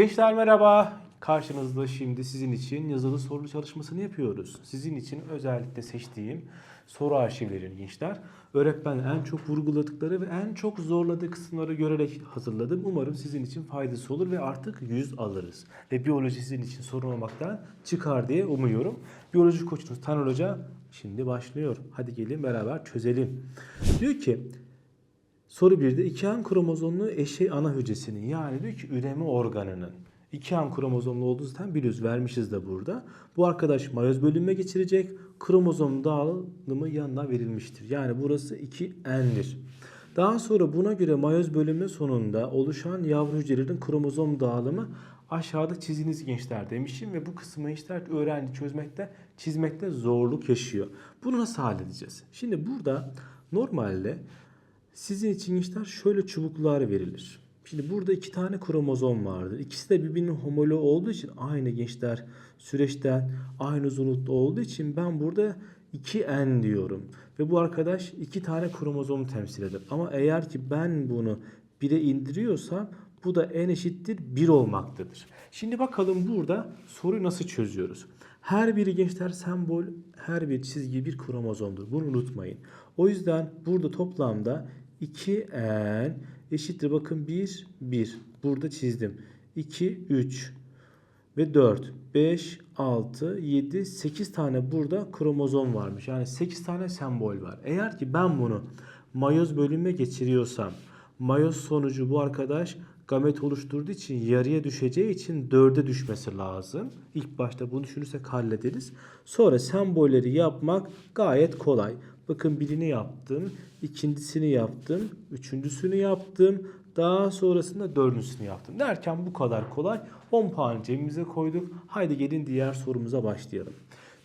Gençler merhaba. Karşınızda şimdi sizin için yazılı soru çalışmasını yapıyoruz. Sizin için özellikle seçtiğim soru arşivlerini gençler. Öğretmen en çok vurguladıkları ve en çok zorladığı kısımları görerek hazırladım. Umarım sizin için faydası olur ve artık 100 alırız. Ve biyoloji sizin için sorun olmaktan çıkar diye umuyorum. Biyoloji koçunuz Taner Hoca şimdi başlıyor. Hadi gelin beraber çözelim. Diyor ki Soru 1'de 2 kromozomlu eşey ana hücresinin yani diyor ki üreme organının 2 kromozomlu olduğu zaten biliyoruz vermişiz de burada. Bu arkadaş mayoz bölünme geçirecek. Kromozom dağılımı yanına verilmiştir. Yani burası 2N'dir. Daha sonra buna göre mayoz bölünme sonunda oluşan yavru hücrelerin kromozom dağılımı aşağıda çiziniz gençler demişim ve bu kısmı gençler öğrenci çözmekte, çizmekte zorluk yaşıyor. Bunu nasıl halledeceğiz? Şimdi burada normalde sizin için gençler şöyle çubuklar verilir. Şimdi burada iki tane kromozom vardır. İkisi de birbirinin homoloğu olduğu için aynı gençler süreçten aynı uzunlukta olduğu için ben burada 2N diyorum. Ve bu arkadaş iki tane kromozomu temsil eder. Ama eğer ki ben bunu 1'e indiriyorsam bu da n eşittir 1 olmaktadır. Şimdi bakalım burada soruyu nasıl çözüyoruz? Her biri gençler sembol, her bir çizgi bir kromozomdur. Bunu unutmayın. O yüzden burada toplamda 2n eşittir bakın 1 1. Burada çizdim. 2 3 ve 4 5 6 7 8 tane burada kromozom varmış. Yani 8 tane sembol var. Eğer ki ben bunu mayoz bölünme geçiriyorsam mayoz sonucu bu arkadaş gamet oluşturduğu için yarıya düşeceği için 4'e düşmesi lazım. İlk başta bunu düşünürsek hallederiz. Sonra sembolleri yapmak gayet kolay. Bakın birini yaptım, ikincisini yaptım, üçüncüsünü yaptım, daha sonrasında dördüncüsünü yaptım. Derken bu kadar kolay. 10 puan cebimize koyduk. Haydi gelin diğer sorumuza başlayalım.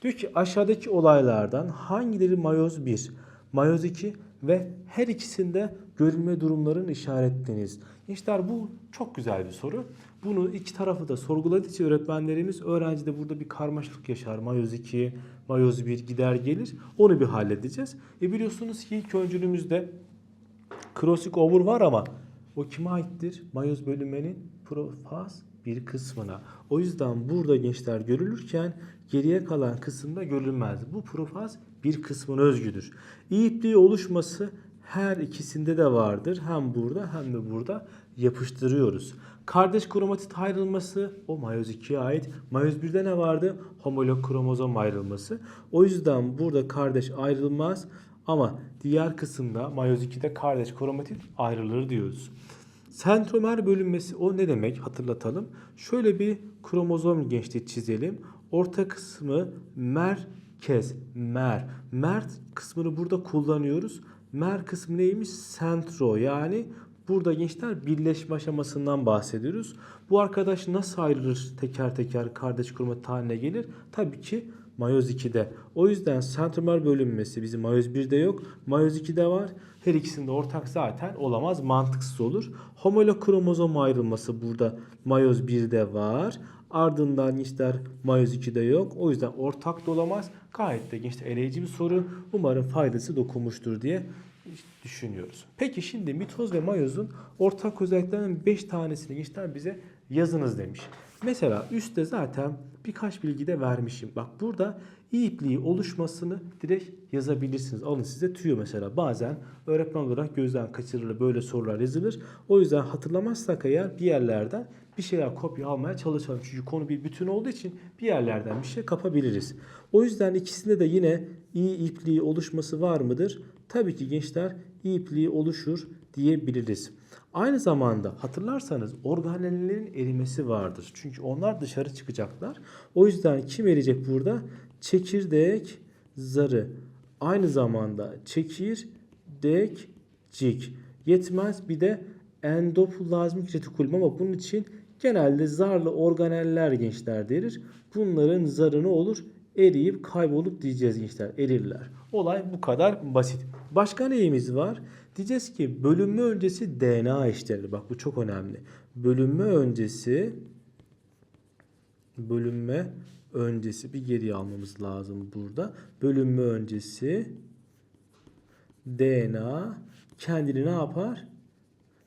Diyor ki aşağıdaki olaylardan hangileri mayoz 1, mayoz 2 ve her ikisinde görülme durumlarını işaretleniz. Gençler bu çok güzel bir soru. Bunu iki tarafı da sorguladığı için öğretmenlerimiz öğrenci de burada bir karmaşıklık yaşar. Mayoz 2, mayoz 1 gider gelir. Onu bir halledeceğiz. E biliyorsunuz ki ilk öncülümüzde crossing over var ama o kime aittir? Mayoz bölünmenin profaz bir kısmına. O yüzden burada gençler görülürken geriye kalan kısımda görülmez. Bu profaz bir kısmına özgüdür. İyi oluşması her ikisinde de vardır. Hem burada hem de burada yapıştırıyoruz. Kardeş kromatit ayrılması o mayoz 2'ye ait. Mayoz 1'de ne vardı? Homolog kromozom ayrılması. O yüzden burada kardeş ayrılmaz ama diğer kısımda mayoz 2'de kardeş kromatit ayrılır diyoruz. Sentromer bölünmesi o ne demek hatırlatalım. Şöyle bir kromozom gençliği çizelim. Orta kısmı merkez, mer. Mert kısmını burada kullanıyoruz. Mer kısmı neymiş? Sentro yani burada gençler birleşme aşamasından bahsediyoruz. Bu arkadaş nasıl ayrılır teker teker kardeş kromatit haline gelir? Tabii ki mayoz 2'de. O yüzden sentromer bölünmesi bizim mayoz 1'de yok. Mayoz 2'de var. Her ikisinde ortak zaten olamaz. Mantıksız olur. Homolog kromozom ayrılması burada mayoz 1'de var. Ardından gençler mayoz 2'de yok. O yüzden ortak da olamaz. Gayet de gençler eleyici bir soru. Umarım faydası dokunmuştur diye düşünüyoruz. Peki şimdi mitoz ve mayozun ortak özelliklerinden 5 tanesini gençler bize yazınız demiş. Mesela üstte zaten birkaç bilgi de vermişim. Bak burada ipliği oluşmasını direkt yazabilirsiniz. Alın size tüyo mesela. Bazen öğretmen olarak gözden kaçırılır böyle sorular yazılır. O yüzden hatırlamazsak eğer bir yerlerden bir şeyler kopya almaya çalışalım. Çünkü konu bir bütün olduğu için bir yerlerden bir şey kapabiliriz. O yüzden ikisinde de yine iyi ipliği oluşması var mıdır? Tabii ki gençler ipliği oluşur diyebiliriz. Aynı zamanda hatırlarsanız organellerin erimesi vardır. Çünkü onlar dışarı çıkacaklar. O yüzden kim eriyecek burada? Çekirdek zarı. Aynı zamanda çekirdekcik. Yetmez bir de endoplazmik retikulum ama bunun için genelde zarlı organeller gençler deriz. Bunların zarı ne olur? Eriyip kaybolup diyeceğiz gençler. Erirler. Olay bu kadar basit. Başka neyimiz var? Diyeceğiz ki bölünme öncesi DNA eşitleri. Bak bu çok önemli. Bölünme öncesi bölünme öncesi bir geriye almamız lazım burada. Bölünme öncesi DNA kendini ne yapar?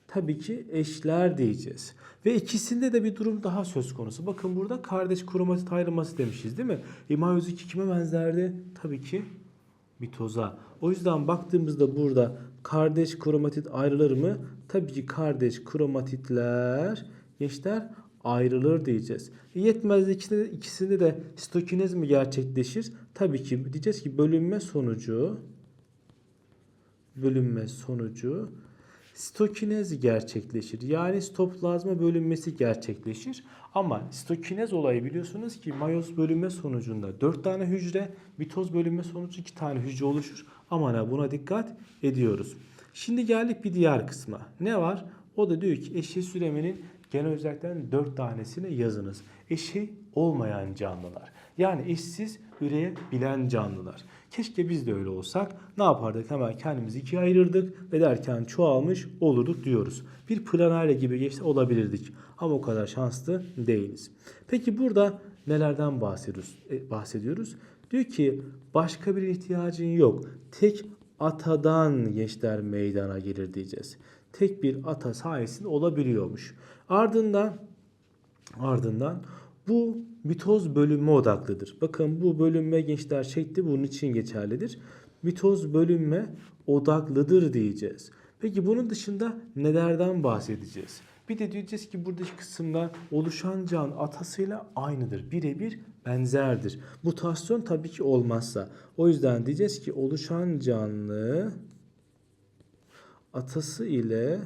Tabii ki eşler diyeceğiz. Ve ikisinde de bir durum daha söz konusu. Bakın burada kardeş kromatit ayrılması demişiz değil mi? E, mayoz 2 kime benzerdi? Tabii ki mitoza. O yüzden baktığımızda burada kardeş kromatit ayrılır mı? Tabii ki kardeş kromatitler gençler ayrılır diyeceğiz. E, yetmez ikisinde de, ikisinde de stokinez mi gerçekleşir? Tabii ki diyeceğiz ki bölünme sonucu bölünme sonucu stokinez gerçekleşir. Yani stoplazma bölünmesi gerçekleşir. Ama stokinez olayı biliyorsunuz ki mayoz bölünme sonucunda 4 tane hücre, mitoz bölünme sonucu 2 tane hücre oluşur. Aman ha buna dikkat ediyoruz. Şimdi geldik bir diğer kısma. Ne var? O da diyor ki eşit süremenin genel özelliklerinden 4 tanesini yazınız. Eşi olmayan canlılar. Yani eşsiz üreyebilen canlılar. Keşke biz de öyle olsak. Ne yapardık? Hemen kendimizi ikiye ayırırdık ve derken çoğalmış olurduk diyoruz. Bir planayla gibi geçti olabilirdik. Ama o kadar şanslı değiliz. Peki burada nelerden bahsediyoruz? E, bahsediyoruz? Diyor ki başka bir ihtiyacın yok. Tek atadan gençler meydana gelir diyeceğiz. Tek bir ata sayesinde olabiliyormuş. Ardından ardından bu mitoz bölünme odaklıdır. Bakın bu bölünme gençler şekli bunun için geçerlidir. Mitoz bölünme odaklıdır diyeceğiz. Peki bunun dışında nelerden bahsedeceğiz? Bir de diyeceğiz ki buradaki kısımda oluşan can atasıyla aynıdır. Birebir benzerdir. Mutasyon tabii ki olmazsa. O yüzden diyeceğiz ki oluşan canlı atası ile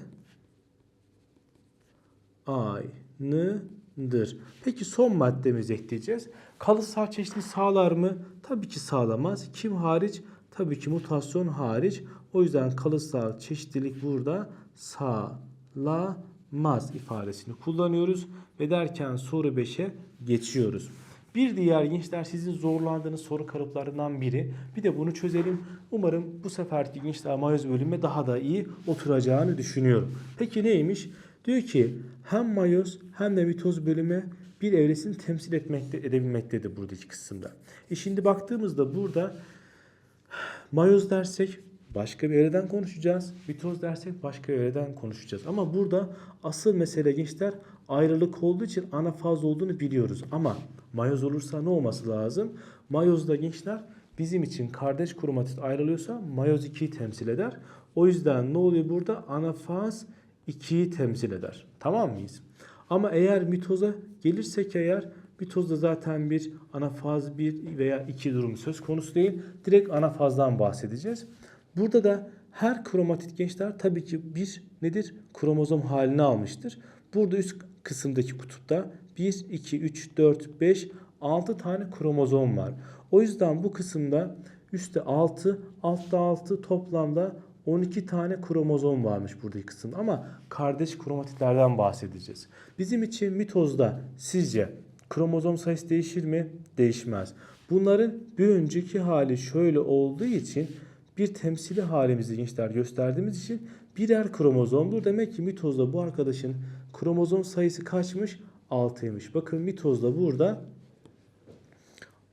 aynıdır. Peki son maddemize ekleyeceğiz. Kalıtsal çeşitlilik sağlar mı? Tabii ki sağlamaz. Kim hariç? Tabii ki mutasyon hariç. O yüzden kalıtsal çeşitlilik burada sağlamaz ifadesini kullanıyoruz. Ve derken soru 5'e geçiyoruz. Bir diğer gençler sizin zorlandığınız soru kalıplarından biri. Bir de bunu çözelim. Umarım bu seferki gençler mayoz bölümü daha da iyi oturacağını düşünüyorum. Peki neymiş? Diyor ki hem mayoz hem de mitoz bölümü bir evresini temsil etmekte, edebilmektedir buradaki kısımda. E şimdi baktığımızda burada mayoz dersek başka bir evreden konuşacağız. Mitoz dersek başka bir evreden konuşacağız. Ama burada asıl mesele gençler ayrılık olduğu için anafaz olduğunu biliyoruz. Ama mayoz olursa ne olması lazım? Mayozda gençler bizim için kardeş kromatit ayrılıyorsa mayoz 2'yi temsil eder. O yüzden ne oluyor burada? Anafaz 2'yi temsil eder. Tamam mıyız? Ama eğer mitoza gelirsek eğer mitozda zaten bir anafaz 1 veya 2 durumu söz konusu değil. Direkt anafazdan bahsedeceğiz. Burada da her kromatit gençler tabii ki bir nedir? Kromozom halini almıştır. Burada üst kısımdaki kutupta 1, 2, 3, 4, 5, 6 tane kromozom var. O yüzden bu kısımda üstte 6, altta 6 toplamda 12 tane kromozom varmış buradaki kısımda ama kardeş kromatitlerden bahsedeceğiz. Bizim için mitozda sizce kromozom sayısı değişir mi? Değişmez. Bunların bir önceki hali şöyle olduğu için bir temsili halimizi gençler gösterdiğimiz için birer kromozomdur. Demek ki mitozda bu arkadaşın kromozom sayısı kaçmış? 6'ymış. Bakın mitozda burada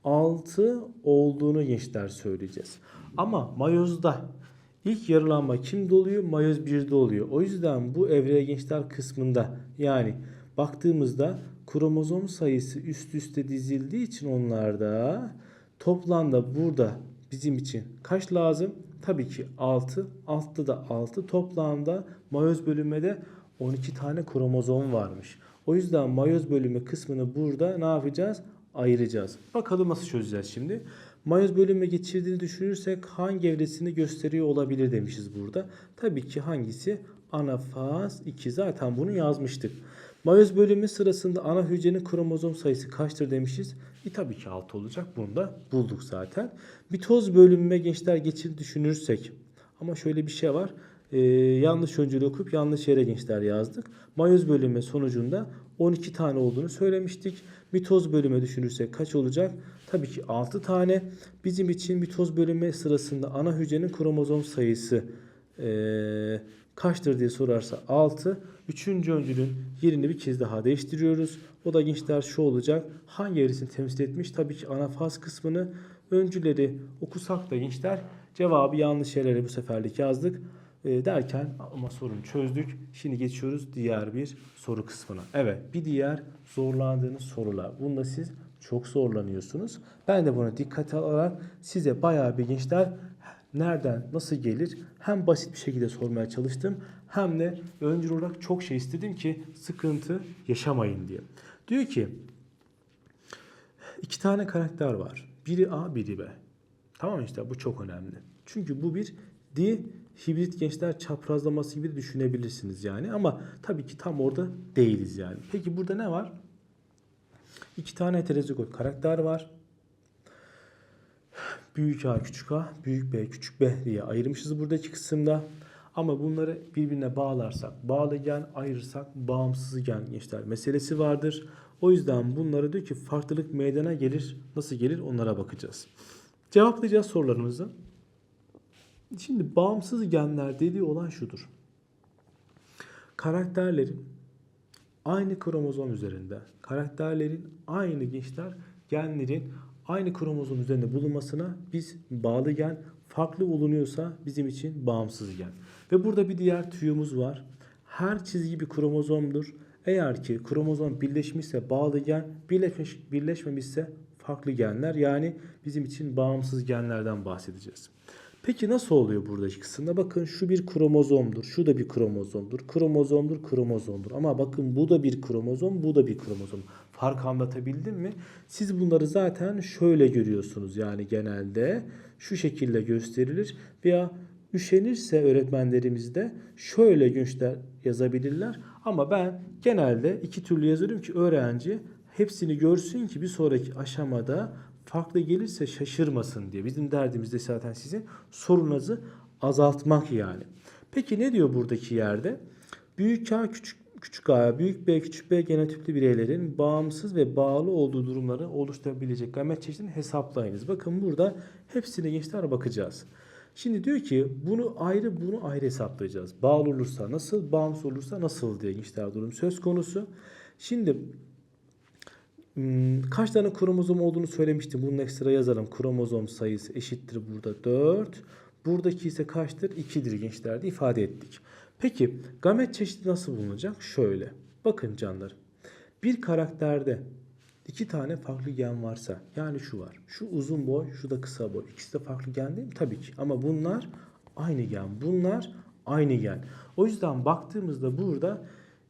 6 olduğunu gençler söyleyeceğiz. Ama mayozda ilk yarılanma kimde oluyor? Mayoz 1'de oluyor. O yüzden bu evreye gençler kısmında yani baktığımızda kromozom sayısı üst üste dizildiği için onlarda toplamda burada bizim için kaç lazım? Tabii ki 6. Altta da 6. Toplamda mayoz bölümünde 12 tane kromozom varmış. O yüzden mayoz bölümü kısmını burada ne yapacağız? Ayıracağız. Bakalım nasıl çözeceğiz şimdi. Mayoz bölümü geçirdiğini düşünürsek hangi evresini gösteriyor olabilir demişiz burada. Tabii ki hangisi? Anafaz 2. Zaten bunu yazmıştık. Mayoz bölümü sırasında ana hücrenin kromozom sayısı kaçtır demişiz. E tabii ki 6 olacak. Bunu da bulduk zaten. Mitoz bölümüne gençler geçir düşünürsek. Ama şöyle bir şey var. Ee, yanlış öncülü okuyup yanlış yere gençler yazdık. Mayoz bölümü sonucunda 12 tane olduğunu söylemiştik. Mitoz bölümü düşünürsek kaç olacak? Tabii ki 6 tane. Bizim için mitoz bölümü sırasında ana hücrenin kromozom sayısı ee, kaçtır diye sorarsa 6. Üçüncü öncülün yerini bir kez daha değiştiriyoruz. O da gençler şu olacak. Hangi evresini temsil etmiş? Tabii ki anafaz kısmını. Öncüleri okusak da gençler cevabı yanlış yerlere bu seferlik yazdık. E, derken ama sorunu çözdük. Şimdi geçiyoruz diğer bir soru kısmına. Evet bir diğer zorlandığınız sorular. Bunda siz çok zorlanıyorsunuz. Ben de bunu dikkate alarak size bayağı bir gençler nereden nasıl gelir hem basit bir şekilde sormaya çalıştım hem de öncül olarak çok şey istedim ki sıkıntı yaşamayın diye. Diyor ki iki tane karakter var. Biri A biri B. Tamam işte bu çok önemli. Çünkü bu bir di hibrit gençler çaprazlaması gibi düşünebilirsiniz yani ama tabii ki tam orada değiliz yani. Peki burada ne var? İki tane heterozigot karakter var. Büyük A, küçük A, büyük B, küçük B diye ayırmışız buradaki kısımda. Ama bunları birbirine bağlarsak, bağlı gen, ayırırsak bağımsız gen gençler meselesi vardır. O yüzden bunlara diyor ki farklılık meydana gelir. Nasıl gelir onlara bakacağız. Cevaplayacağız sorularımızı. Şimdi bağımsız genler dediği olan şudur. Karakterlerin aynı kromozom üzerinde, karakterlerin aynı gençler genlerin aynı kromozom üzerinde bulunmasına biz bağlı gen, farklı olunuyorsa bizim için bağımsız gen. Ve burada bir diğer tüyomuz var. Her çizgi bir kromozomdur. Eğer ki kromozom birleşmişse bağlı gen, birleşmiş, birleşmemişse farklı genler. Yani bizim için bağımsız genlerden bahsedeceğiz. Peki nasıl oluyor buradaki kısımda? Bakın şu bir kromozomdur, şu da bir kromozomdur. Kromozomdur, kromozomdur. Ama bakın bu da bir kromozom, bu da bir kromozom. Fark anlatabildim mi? Siz bunları zaten şöyle görüyorsunuz. Yani genelde şu şekilde gösterilir veya üşenirse öğretmenlerimizde şöyle günçler yazabilirler. Ama ben genelde iki türlü yazıyorum ki öğrenci hepsini görsün ki bir sonraki aşamada farklı gelirse şaşırmasın diye. Bizim derdimiz de zaten sizin sorunuzu azaltmak yani. Peki ne diyor buradaki yerde? Büyük A küçük küçük A, büyük B, küçük B genotipli bireylerin bağımsız ve bağlı olduğu durumları oluşturabilecek gamet çeşidini hesaplayınız. Bakın burada hepsine gençler bakacağız. Şimdi diyor ki bunu ayrı bunu ayrı hesaplayacağız. Bağlı olursa nasıl, bağımsız olursa nasıl diye gençler durum söz konusu. Şimdi kaç tane kromozom olduğunu söylemiştim. Bunun ekstra yazalım. Kromozom sayısı eşittir burada 4. Buradaki ise kaçtır? 2'dir gençler diye ifade ettik. Peki gamet çeşidi nasıl bulunacak? Şöyle. Bakın canlar. Bir karakterde iki tane farklı gen varsa yani şu var. Şu uzun boy, şu da kısa boy. İkisi de farklı gen değil mi? Tabii ki. Ama bunlar aynı gen. Bunlar aynı gen. O yüzden baktığımızda burada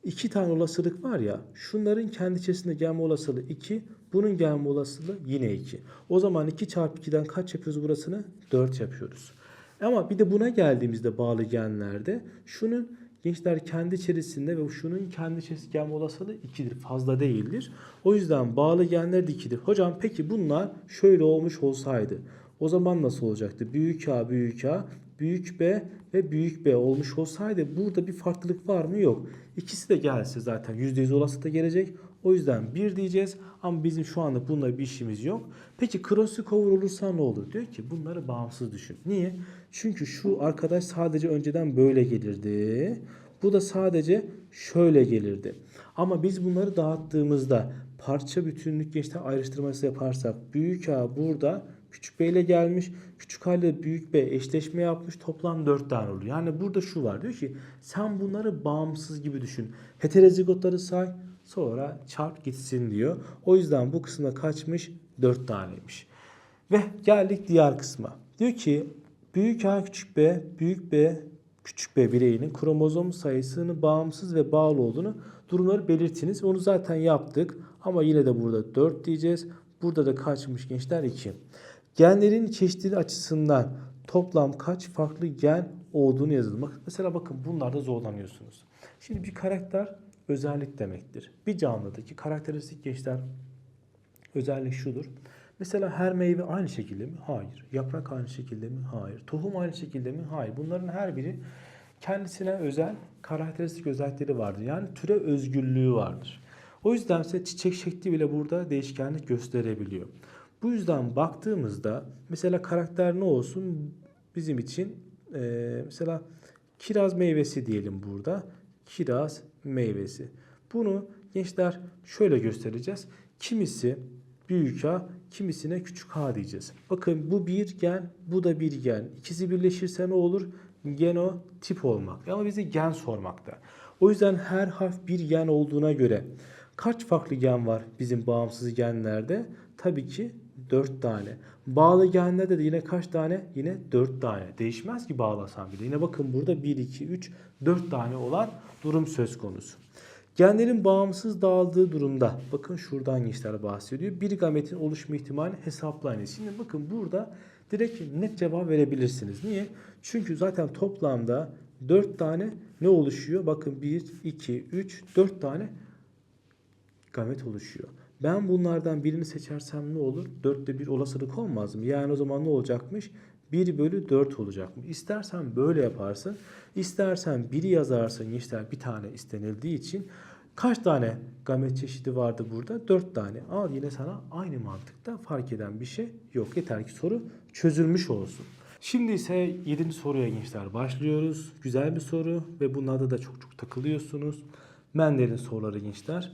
iki tane olasılık var ya şunların kendi içerisinde gelme olasılığı 2 bunun gelme olasılığı yine 2. O zaman 2 çarpı 2'den kaç yapıyoruz burasını? 4 yapıyoruz. Ama bir de buna geldiğimizde bağlı genlerde şunun gençler kendi içerisinde ve şunun kendi içerisinde gelme olasılığı 2'dir. Fazla değildir. O yüzden bağlı genler de 2'dir. Hocam peki bunlar şöyle olmuş olsaydı o zaman nasıl olacaktı? Büyük A, büyük A, büyük B ve büyük B olmuş olsaydı burada bir farklılık var mı? Yok. İkisi de gelse zaten %100 olasılıkla gelecek. O yüzden 1 diyeceğiz ama bizim şu anda bununla bir işimiz yok. Peki crossover olursa ne olur? Diyor ki bunları bağımsız düşün. Niye? Çünkü şu arkadaş sadece önceden böyle gelirdi. Bu da sadece şöyle gelirdi. Ama biz bunları dağıttığımızda parça bütünlük gençler ayrıştırması yaparsak büyük A burada Küçük B ile gelmiş. Küçük A ile büyük B eşleşme yapmış. Toplam 4 tane oluyor. Yani burada şu var. Diyor ki sen bunları bağımsız gibi düşün. Heterozigotları say sonra çarp gitsin diyor. O yüzden bu kısımda kaçmış? 4 taneymiş. Ve geldik diğer kısma. Diyor ki büyük A küçük B, büyük B küçük B bireyinin kromozom sayısını bağımsız ve bağlı olduğunu durumları belirtiniz. Onu zaten yaptık. Ama yine de burada 4 diyeceğiz. Burada da kaçmış gençler 2. Genlerin çeşitli açısından toplam kaç farklı gen olduğunu yazalım. Bak, mesela bakın bunlarda zorlanıyorsunuz. Şimdi bir karakter özellik demektir. Bir canlıdaki karakteristik gençler özellik şudur. Mesela her meyve aynı şekilde mi? Hayır. Yaprak aynı şekilde mi? Hayır. Tohum aynı şekilde mi? Hayır. Bunların her biri kendisine özel karakteristik özellikleri vardır. Yani türe özgürlüğü vardır. O yüzden ise çiçek şekli bile burada değişkenlik gösterebiliyor. Bu yüzden baktığımızda mesela karakter ne olsun bizim için e, mesela kiraz meyvesi diyelim burada. Kiraz meyvesi. Bunu gençler şöyle göstereceğiz. Kimisi büyük A, kimisine küçük A diyeceğiz. Bakın bu bir gen, bu da bir gen. İkisi birleşirse ne olur? genotip olmak. Ama bize gen sormakta. O yüzden her harf bir gen olduğuna göre kaç farklı gen var bizim bağımsız genlerde? Tabii ki 4 tane. Bağlı genlerde de yine kaç tane? Yine 4 tane. Değişmez ki bağlasam bile. Yine bakın burada 1, 2, 3, 4 tane olan durum söz konusu. Genlerin bağımsız dağıldığı durumda bakın şuradan gençler bahsediyor. Bir gametin oluşma ihtimali hesaplayınız. Şimdi bakın burada direkt net cevap verebilirsiniz. Niye? Çünkü zaten toplamda 4 tane ne oluşuyor? Bakın 1, 2, 3, 4 tane gamet oluşuyor. Ben bunlardan birini seçersem ne olur? 4'te 1 olasılık olmaz mı? Yani o zaman ne olacakmış? 1 bölü 4 olacakmış. İstersen böyle yaparsın. İstersen 1'i yazarsın. İşte bir tane istenildiği için. Kaç tane gamet çeşidi vardı burada? 4 tane. Al yine sana aynı mantıkta fark eden bir şey yok. Yeter ki soru çözülmüş olsun. Şimdi ise 7. soruya gençler başlıyoruz. Güzel bir soru ve bunlarda da çok çok takılıyorsunuz. Mendel'in soruları gençler.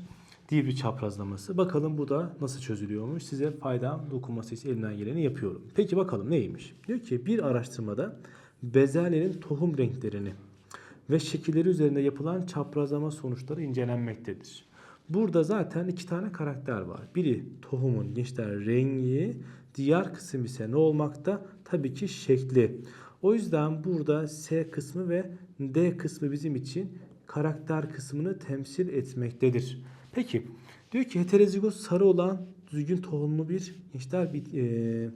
Bir çaprazlaması. Bakalım bu da nasıl çözülüyormuş. Size faydam dokunması için elimden geleni yapıyorum. Peki bakalım neymiş? Diyor ki bir araştırmada bezelyenin tohum renklerini ve şekilleri üzerinde yapılan çaprazlama sonuçları incelenmektedir. Burada zaten iki tane karakter var. Biri tohumun gençler rengi, diğer kısım ise ne olmakta? Tabii ki şekli. O yüzden burada S kısmı ve D kısmı bizim için karakter kısmını temsil etmektedir. Peki diyor ki heterozigot sarı olan düzgün tohumlu bir gençler bit, e,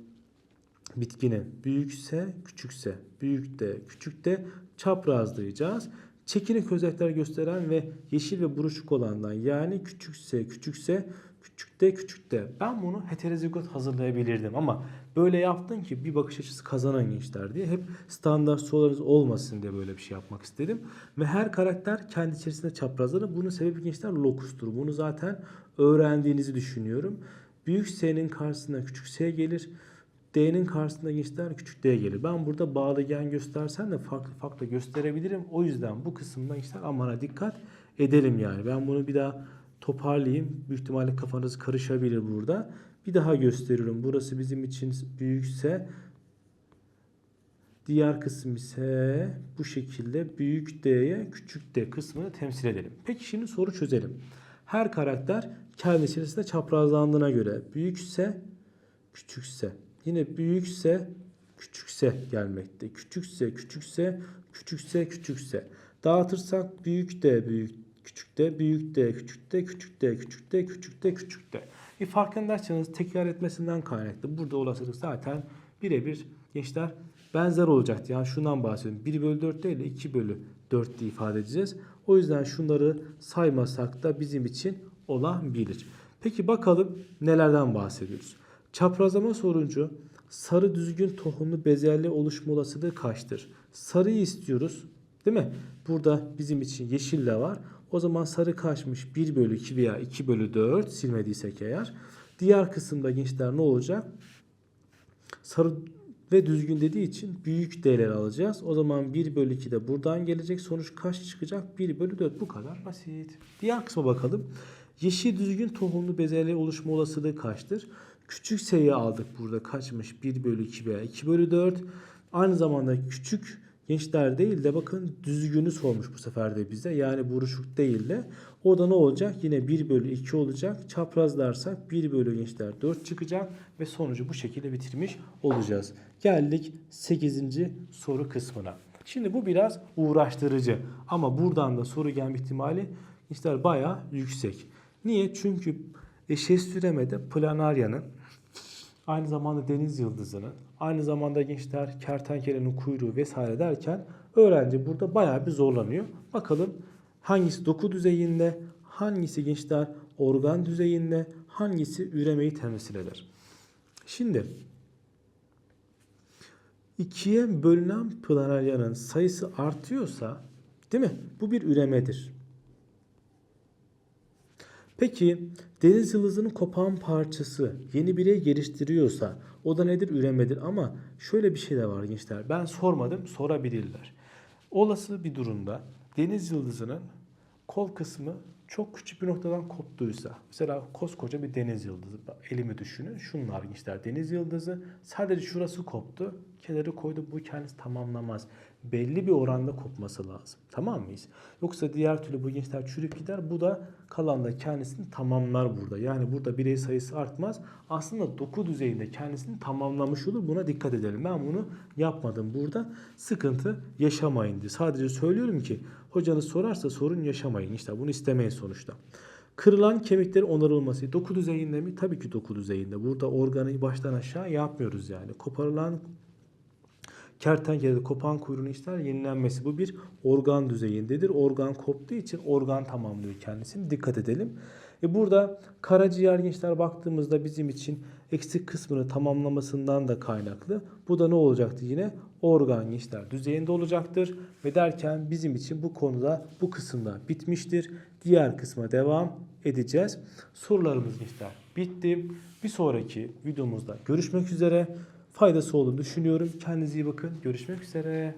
bitkinin büyükse küçükse büyük de küçük de çaprazlayacağız. Çekinik özellikler gösteren ve yeşil ve buruşuk olandan yani küçükse küçükse küçükte küçükte. Ben bunu heterozigot hazırlayabilirdim ama böyle yaptın ki bir bakış açısı kazanan gençler diye hep standart sorularınız olmasın diye böyle bir şey yapmak istedim. Ve her karakter kendi içerisinde çaprazları. Bunun sebebi gençler lokustur. Bunu zaten öğrendiğinizi düşünüyorum. Büyük S'nin karşısına küçük S gelir. D'nin karşısında gençler küçük D gelir. Ben burada bağlı gen göstersen de farklı farklı gösterebilirim. O yüzden bu kısımda gençler amana dikkat edelim yani. Ben bunu bir daha toparlayayım. Büyük ihtimalle kafanız karışabilir burada. Bir daha gösteriyorum. Burası bizim için büyükse diğer kısım ise bu şekilde büyük D'ye küçük D kısmını temsil edelim. Peki şimdi soru çözelim. Her karakter kendi içerisinde çaprazlandığına göre büyükse küçükse yine büyükse küçükse gelmekte. Küçükse küçükse küçükse küçükse. Dağıtırsak büyük D büyük küçük de büyük de küçük de küçük de küçük. Bir farkındaysanız tekrar etmesinden kaynaklı. Burada olasılık zaten birebir gençler benzer olacaktı. Yani şundan bahsediyorum. 1 bölü 4 değil de 2 bölü 4 diye ifade edeceğiz. O yüzden şunları saymasak da bizim için olabilir. Peki bakalım nelerden bahsediyoruz. Çaprazlama soruncu sarı düzgün tohumlu bezelye oluşma olasılığı kaçtır? Sarıyı istiyoruz. Değil mi? Burada bizim için yeşil de var. O zaman sarı kaçmış 1 bölü 2 veya 2 bölü 4 silmediysek eğer. Diğer kısımda gençler ne olacak? Sarı ve düzgün dediği için büyük değerler alacağız. O zaman 1 bölü 2 de buradan gelecek. Sonuç kaç çıkacak? 1 bölü 4. Bu kadar basit. Diğer kısma bakalım. Yeşil düzgün tohumlu bezelye oluşma olasılığı kaçtır? Küçük sayı aldık burada kaçmış? 1 bölü 2 veya 2 bölü 4. Aynı zamanda küçük gençler değil de bakın düzgünü sormuş bu sefer de bize. Yani buruşuk değil de. O da ne olacak? Yine 1 bölü 2 olacak. Çaprazlarsak 1 bölü gençler 4 çıkacak. Ve sonucu bu şekilde bitirmiş olacağız. Geldik 8. soru kısmına. Şimdi bu biraz uğraştırıcı. Ama buradan da soru gelme ihtimali gençler bayağı yüksek. Niye? Çünkü eşeği süremede planaryanın aynı zamanda deniz yıldızının, aynı zamanda gençler kertenkelenin kuyruğu vesaire derken öğrenci burada bayağı bir zorlanıyor. Bakalım hangisi doku düzeyinde, hangisi gençler organ düzeyinde, hangisi üremeyi temsil eder. Şimdi ikiye bölünen planaryanın sayısı artıyorsa değil mi? Bu bir üremedir. Peki deniz yıldızının kopan parçası yeni birey geliştiriyorsa o da nedir? Üremedir. Ama şöyle bir şey de var gençler. Ben sormadım, sorabilirler. Olası bir durumda deniz yıldızının kol kısmı çok küçük bir noktadan koptuysa, mesela koskoca bir deniz yıldızı, elimi düşünün, şunlar gençler deniz yıldızı, sadece şurası koptu, kenarı koydu, bu kendisi tamamlamaz. belli bir oranda kopması lazım. Tamam mıyız? Yoksa diğer türlü bu gençler çürüp gider. Bu da kalanda kendisini tamamlar burada. Yani burada birey sayısı artmaz. Aslında doku düzeyinde kendisini tamamlamış olur. Buna dikkat edelim. Ben bunu yapmadım. Burada sıkıntı yaşamayın diye. Sadece söylüyorum ki hocanız sorarsa sorun yaşamayın. İşte bunu istemeyin sonuçta. Kırılan kemiklerin onarılması. Doku düzeyinde mi? Tabii ki doku düzeyinde. Burada organı baştan aşağı yapmıyoruz yani. Koparılan kertenkelede kopan kuyruğun işler yenilenmesi. Bu bir organ düzeyindedir. Organ koptuğu için organ tamamlıyor kendisini. Dikkat edelim. E burada karaciğer gençler baktığımızda bizim için eksik kısmını tamamlamasından da kaynaklı. Bu da ne olacaktı yine? Organ gençler düzeyinde olacaktır. Ve derken bizim için bu konuda bu kısımda bitmiştir. Diğer kısma devam edeceğiz. Sorularımız gençler bitti. Bir sonraki videomuzda görüşmek üzere. Faydası olduğunu düşünüyorum. Kendinize iyi bakın. Görüşmek üzere.